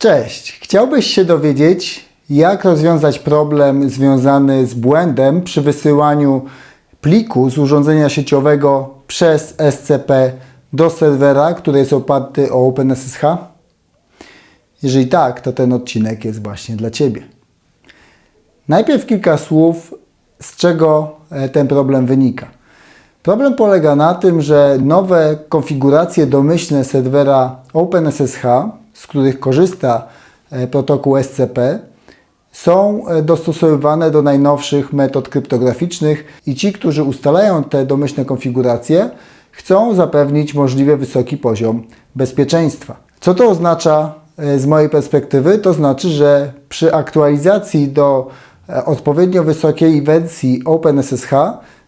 Cześć! Chciałbyś się dowiedzieć, jak rozwiązać problem związany z błędem przy wysyłaniu pliku z urządzenia sieciowego przez SCP do serwera, który jest oparty o OpenSSH? Jeżeli tak, to ten odcinek jest właśnie dla Ciebie. Najpierw kilka słów, z czego e, ten problem wynika. Problem polega na tym, że nowe konfiguracje domyślne serwera OpenSSH, z których korzysta e, protokół SCP, są e, dostosowywane do najnowszych metod kryptograficznych i ci, którzy ustalają te domyślne konfiguracje, chcą zapewnić możliwie wysoki poziom bezpieczeństwa. Co to oznacza e, z mojej perspektywy? To znaczy, że przy aktualizacji do odpowiednio wysokiej wersji OpenSSH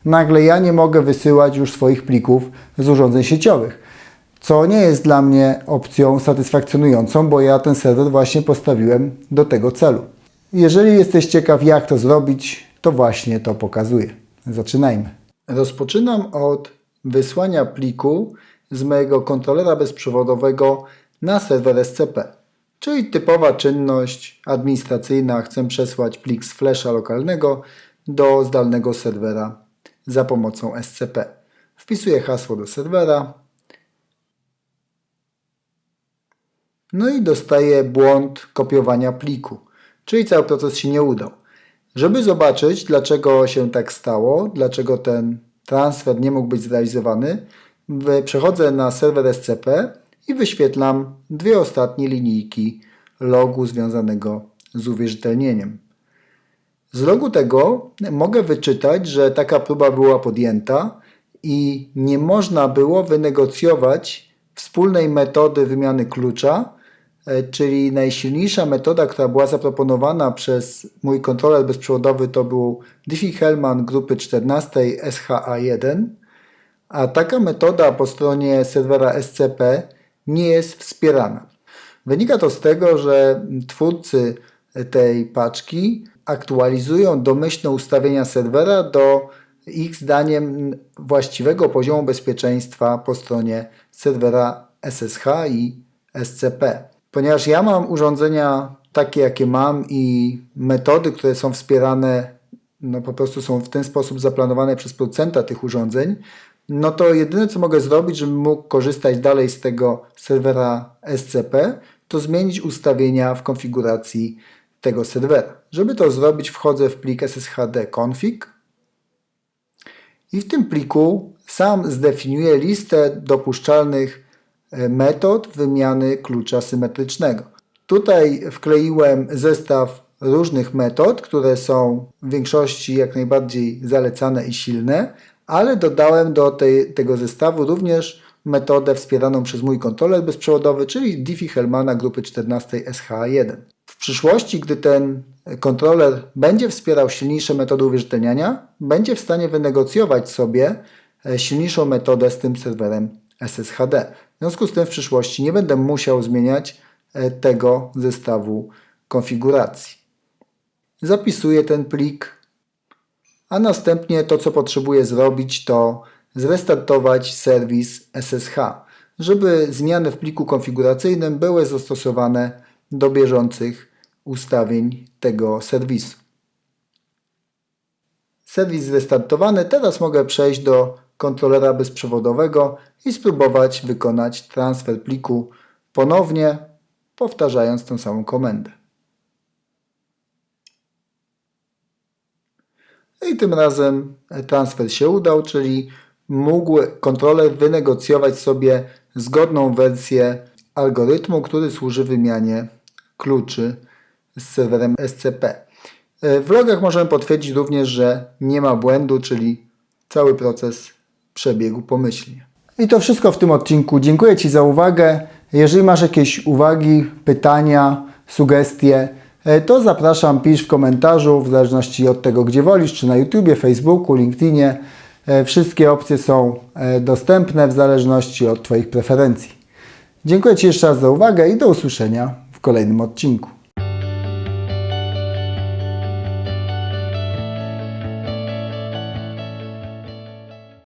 nagle ja nie mogę wysyłać już swoich plików z urządzeń sieciowych. Co nie jest dla mnie opcją satysfakcjonującą, bo ja ten serwer właśnie postawiłem do tego celu. Jeżeli jesteś ciekaw, jak to zrobić, to właśnie to pokazuję. Zaczynajmy. Rozpoczynam od wysłania pliku z mojego kontrolera bezprzewodowego na serwer SCP. Czyli typowa czynność administracyjna. Chcę przesłać plik z flasha lokalnego do zdalnego serwera za pomocą SCP. Wpisuję hasło do serwera. No i dostaję błąd kopiowania pliku, czyli cały proces się nie udał. Żeby zobaczyć, dlaczego się tak stało, dlaczego ten transfer nie mógł być zrealizowany, przechodzę na serwer SCP i wyświetlam dwie ostatnie linijki logu związanego z uwierzytelnieniem. Z logu tego mogę wyczytać, że taka próba była podjęta i nie można było wynegocjować wspólnej metody wymiany klucza, czyli najsilniejsza metoda, która była zaproponowana przez mój kontroler bezprzewodowy to był Diffie-Hellman grupy 14 SHA1, a taka metoda po stronie serwera SCP nie jest wspierana. Wynika to z tego, że twórcy tej paczki aktualizują domyślne ustawienia serwera do ich zdaniem właściwego poziomu bezpieczeństwa po stronie serwera SSH i SCP. Ponieważ ja mam urządzenia takie, jakie mam i metody, które są wspierane, no po prostu są w ten sposób zaplanowane przez producenta tych urządzeń, no to jedyne co mogę zrobić, żebym mógł korzystać dalej z tego serwera SCP, to zmienić ustawienia w konfiguracji tego serwera. Żeby to zrobić, wchodzę w plik sshd config i w tym pliku sam zdefiniuję listę dopuszczalnych metod wymiany klucza symetrycznego. Tutaj wkleiłem zestaw różnych metod, które są w większości jak najbardziej zalecane i silne, ale dodałem do tej, tego zestawu również metodę wspieraną przez mój kontroler bezprzewodowy, czyli Diffie-Hellmana grupy 14 SH1. W przyszłości, gdy ten kontroler będzie wspierał silniejsze metody uwierzytelniania, będzie w stanie wynegocjować sobie e, silniejszą metodę z tym serwerem SSHD. W związku z tym w przyszłości nie będę musiał zmieniać e, tego zestawu konfiguracji. Zapisuję ten plik, a następnie to, co potrzebuję zrobić, to zrestartować serwis SSH, żeby zmiany w pliku konfiguracyjnym były zastosowane do bieżących ustawień tego serwisu. Serwis zrestartowany, teraz mogę przejść do kontrolera bezprzewodowego i spróbować wykonać transfer pliku ponownie, powtarzając tę samą komendę. I tym razem transfer się udał, czyli mógł kontroler wynegocjować sobie zgodną wersję algorytmu, który służy wymianie kluczy z serwerem SCP. W logach możemy potwierdzić również, że nie ma błędu, czyli cały proces przebiegł pomyślnie. I to wszystko w tym odcinku. Dziękuję Ci za uwagę. Jeżeli masz jakieś uwagi, pytania, sugestie, e, to zapraszam, pisz w komentarzu, w zależności od tego, gdzie wolisz, czy na YouTubie, Facebooku, LinkedInie. E, Wszystkie opcje są e, dostępne w zależności od Twoich preferencji. Dziękuję Ci jeszcze raz za uwagę i do usłyszenia w kolejnym odcinku.